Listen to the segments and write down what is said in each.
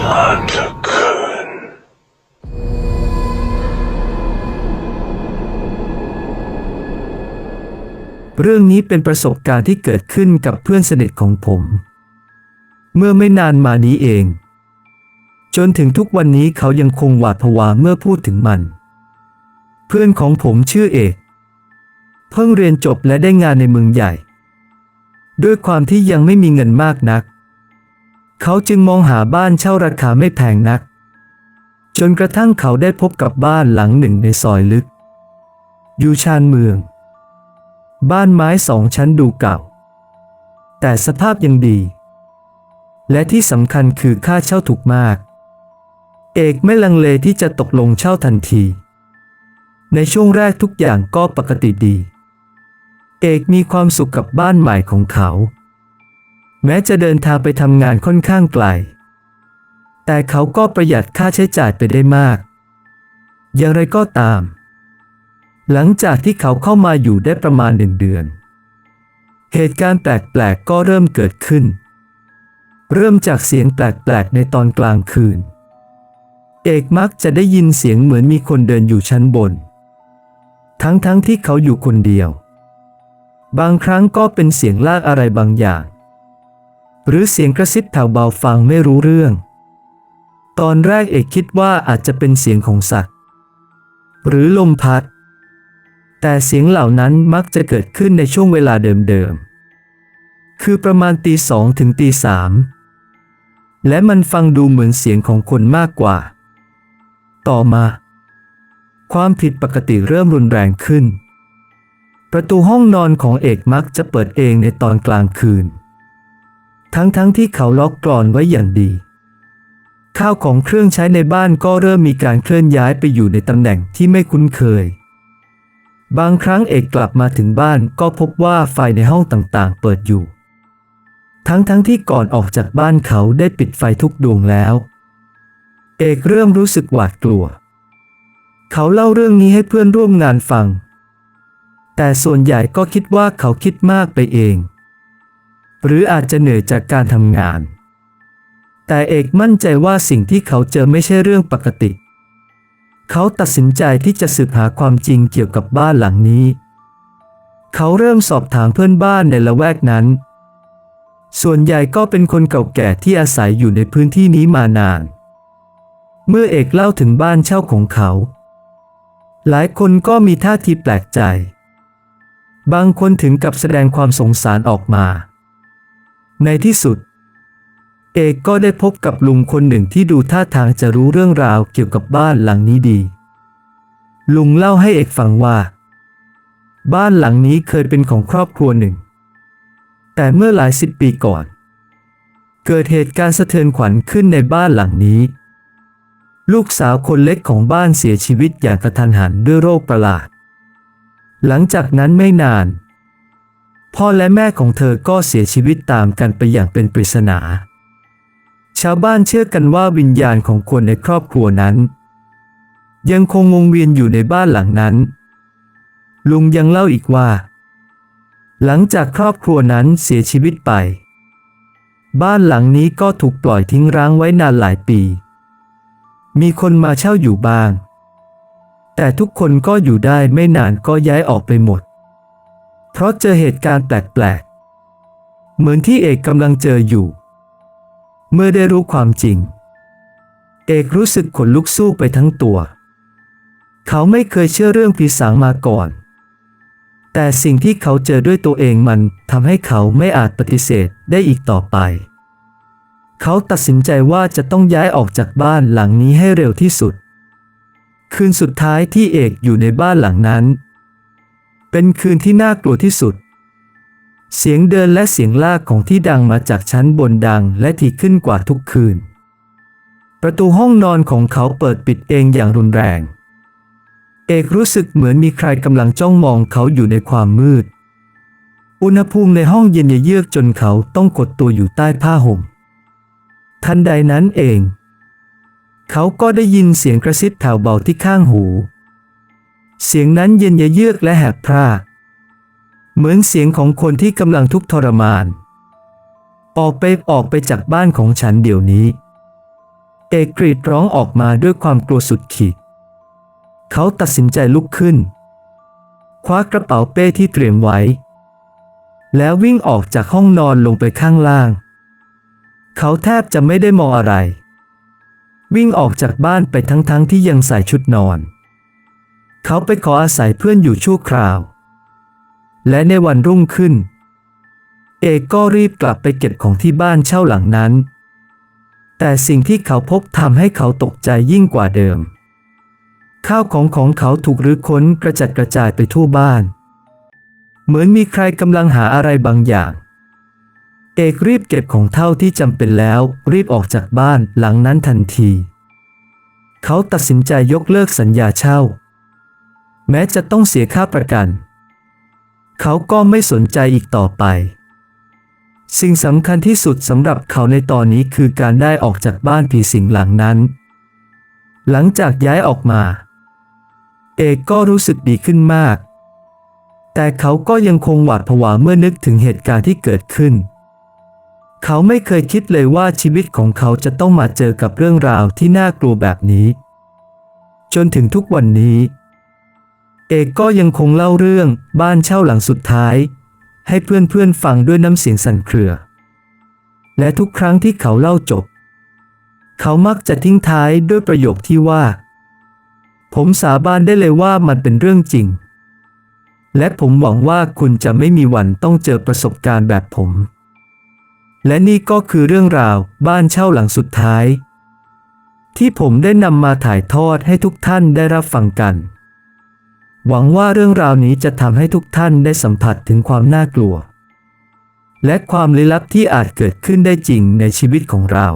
นานเหลือเกินเรื่องนี้เป็นประสบการณ์ที่เกิดขึ้นกับเพื่อนสนิทของผม เมื่อไม่นานมานี้เอง จนถึงทุกวันนี้เขายังคงหวาดผวาเมื่อพูดถึงมัน เพื่อนของผมชื่อเอก เพิ่งเรียนจบและได้งานในเมืองใหญ่ ด้วยความที่ยังไม่มีเงินมากนัก เขาจึงมองหาบ้านเช่าราคาไม่แพงนัก จนกระทั่งเขาได้พบกับบ้านหลังหนึ่งในซอยลึก อยู่ชานเมือง บ้านไม้สองชั้นดูเก่า แต่สภาพยังดี และที่สำคัญคือค่าเช่าถูกมาก เอกไม่ลังเลที่จะตกลงเช่าทันที ในช่วงแรกทุกอย่างก็ปกติดี เอกมีความสุขกับบ้านใหม่ของเขา แม้จะเดินทางไปทำงานค่อนข้างไกล แต่เขาก็ประหยัดค่าใช้จ่ายไปได้มาก อย่างไรก็ตาม หลังจากที่เขาเข้ามาอยู่ได้ประมาณหนึ่งเดือน เหตุการณ์แปลกๆก็เริ่มเกิดขึ้น เริ่มจากเสียงแปลกๆในตอนกลางคืน เอกมักจะได้ยินเสียงเหมือนมีคนเดินอยู่ชั้นบน ทั้งๆทที่เขาอยู่คนเดียว บางครั้งก็เป็นเสียงลากอะไรบางอย่าง หรือเสียงกระซิบแผ่วเบาฟังไม่รู้เรื่อง ตอนแรกเอกคิดว่าอาจจะเป็นเสียงของสัตว์ หรือลมพัด แต่เสียงเหล่านั้นมักจะเกิดขึ้นในช่วงเวลาเดิมๆ คือประมาณตีสองถึงตีสามและมันฟังดูเหมือนเสียงของคนมากกว่า ต่อมา ความผิดปกติเริ่มรุนแรงขึ้น ประตูห้องนอนของเอกมักจะเปิดเองในตอนกลางคืน ทั้งๆทที่เขาล็อกกรอนไว้อย่างดี ข้าวของเครื่องใช้ในบ้านก็เริ่มมีการเคลื่อนย้ายไปอยู่ในตำแหน่งที่ไม่คุ้นเคย บางครั้งเอกกลับมาถึงบ้านก็พบว่าไฟในห้องต่างๆ เปิดอยู่ ทั้งๆทที่ก่อนออกจากบ้านเขาได้ปิดไฟทุกดวงแล้ว เอกเริ่มรู้สึกหวาดกลัว เขาเล่าเรื่องนี้ให้เพื่อนร่วมงานฟัง แต่ส่วนใหญ่ก็คิดว่าเขาคิดมากไปเอง หรืออาจจะเหนื่อยจากการทำงาน แต่เอกมั่นใจว่าสิ่งที่เขาเจอไม่ใช่เรื่องปกติ เขาตัดสินใจที่จะสืบหาความจริงเกี่ยวกับบ้านหลังนี้ เขาเริ่มสอบถามเพื่อนบ้านในละแวกนั้น ส่วนใหญ่ก็เป็นคนเก่าแก่ที่อาศัยอยู่ในพื้นที่นี้มานาน เมื่อเอกเล่าถึงบ้านเช่าของเขา หลายคนก็มีท่าทีแปลกใจ บางคนถึงกับแสดงความสงสารออกมา ในที่สุด เอกก็ได้พบกับลุงคนหนึ่งที่ดูท่าทางจะรู้เรื่องราวเกี่ยวกับบ้านหลังนี้ดี ลุงเล่าให้เอกฟังว่า บ้านหลังนี้เคยเป็นของครอบครัวหนึ่ง แต่เมื่อหลายสิบปีก่อน เกิดเหตุการณ์สะเทือนขวัญขึ้นในบ้านหลังนี้ ลูกสาวคนเล็กของบ้านเสียชีวิตอย่างกระทันหันด้วยโรคประหลาด หลังจากนั้นไม่นาน พ่อและแม่ของเธอก็เสียชีวิตตามกันไปอย่างเป็นปริศนา ชาวบ้านเชื่อกันว่าวิญญาณของคนในครอบครัวนั้น ยังคงวงเวียนอยู่ในบ้านหลังนั้น ลุงยังเล่าอีกว่า หลังจากครอบครัวนั้นเสียชีวิตไป บ้านหลังนี้ก็ถูกปล่อยทิ้งร้างไว้นานหลายปี มีคนมาเช่าอยู่บ้าง แต่ทุกคนก็อยู่ได้ไม่นานก็ย้ายออกไปหมด เพราะเจอเหตุการณ์แปลกๆ เหมือนที่เอกกำลังเจออยู่ เมื่อได้รู้ความจริง เอกรู้สึกขนลุกสู้ไปทั้งตัว เขาไม่เคยเชื่อเรื่องผีสางมาก่อน แต่สิ่งที่เขาเจอด้วยตัวเองมันทำให้เขาไม่อาจปฏิเสธได้อีกต่อไป เขาตัดสินใจว่าจะต้องย้ายออกจากบ้านหลังนี้ให้เร็วที่สุด คืนสุดท้ายที่เอกอยู่ในบ้านหลังนั้น เป็นคืนที่น่ากลัวที่สุด เสียงเดินและเสียงลากของที่ดังมาจากชั้นบนดังและถี่ขึ้นกว่าทุกคืน ประตูห้องนอนของเขาเปิดปิดเองอย่างรุนแรง เอกรู้สึกเหมือนมีใครกำลังจ้องมองเขาอยู่ในความมืด อุณหภูมิในห้องเย็นเยือกจนเขาต้องกดตัวอยู่ใต้ผ้าห่ม ทันใดนั้นเอง เขาก็ได้ยินเสียงกระซิบแผ่วเบาที่ข้างหู เสียงนั้นเย็นเยือกและแหบพร่า เหมือนเสียงของคนที่กำลังทุกข์ทรมาน ออกไปออกไปจากบ้านของฉันเดี๋ยวนี้ เอกกรีดร้องออกมาด้วยความกลัวสุดขีด เขาตัดสินใจลุกขึ้น คว้ากระเป๋าเป้ที่เตรียมไว้ แล้ววิ่งออกจากห้องนอนลงไปข้างล่าง เขาแทบจะไม่ได้มองอะไร วิ่งออกจากบ้านไปทั้งๆทที่ยังใส่ชุดนอน เขาไปขออาศัยเพื่อนอยู่ชั่วคราว และในวันรุ่งขึ้น เอกก็รีบกลับไปเก็บของที่บ้านเช่าหลังนั้น แต่สิ่งที่เขาพบทำให้เขาตกใจยิ่งกว่าเดิม ข้าวของของเขาถูกรื้อค้นกระจัดกระจายไปทั่วบ้าน เหมือนมีใครกำลังหาอะไรบางอย่าง เอกรีบเก็บของเท่าที่จำเป็นแล้ว รีบออกจากบ้านหลังนั้นทันที เขาตัดสินใจยกเลิกสัญญาเช่า แม้จะต้องเสียค่าประกัน เขาก็ไม่สนใจอีกต่อไป สิ่งสำคัญที่สุดสำหรับเขาในตอนนี้คือการได้ออกจากบ้านผีสิงหลังนั้น หลังจากย้ายออกมา เอกก็รู้สึกดีขึ้นมาก แต่เขาก็ยังคงหวาดผวาเมื่อนึกถึงเหตุการณ์ที่เกิดขึ้น เขาไม่เคยคิดเลยว่าชีวิตของเขาจะต้องมาเจอกับเรื่องราวที่น่ากลัวแบบนี้ จนถึงทุกวันนี้ เอกก็ยังคงเล่าเรื่องบ้านเช่าหลังสุดท้าย ให้เพื่อนๆฟังด้วยน้ำเสียงสั่นเครือ และทุกครั้งที่เขาเล่าจบ เขามักจะทิ้งท้ายด้วยประโยคที่ว่า ผมสาบานได้เลยว่ามันเป็นเรื่องจริง และผมหวังว่าคุณจะไม่มีวันต้องเจอประสบการณ์แบบผม และนี่ก็คือเรื่องราวบ้านเช่าหลังสุดท้าย ที่ผมได้นำมาถ่ายทอดให้ทุกท่านได้รับฟังกัน หวังว่าเรื่องราวนี้จะทำให้ทุกท่านได้สัมผัสถึงความน่ากลัว และความลี้ลับที่อาจเกิดขึ้นได้จริงในชีวิตของเรา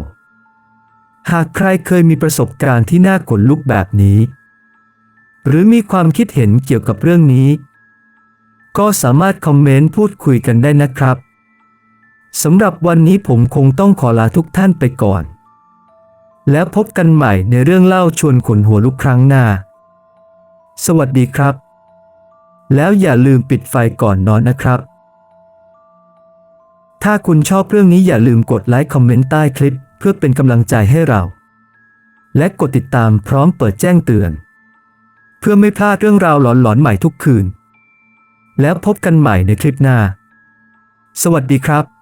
หากใครเคยมีประสบการณ์ที่น่าขนลุกแบบนี้ หรือมีความคิดเห็นเกี่ยวกับเรื่องนี้ ก็สามารถคอมเมนต์พูดคุยกันได้นะครับสำหรับวันนี้ผมคงต้องขอลาทุกท่านไปก่อน แล้วพบกันใหม่ในเรื่องเล่าชวนขนหัวลุกครั้งหน้า สวัสดีครับ แล้วอย่าลืมปิดไฟก่อนนอนนะครับ ถ้าคุณชอบเรื่องนี้อย่าลืมกดไลค์คอมเมนต์ใต้คลิป เพื่อเป็นกำลังใจให้เรา และกดติดตามพร้อมเปิดแจ้งเตือน เพื่อไม่พลาดเรื่องราวหลอนๆใหม่ทุกคืน แล้วพบกันใหม่ในคลิปหน้า สวัสดีครับ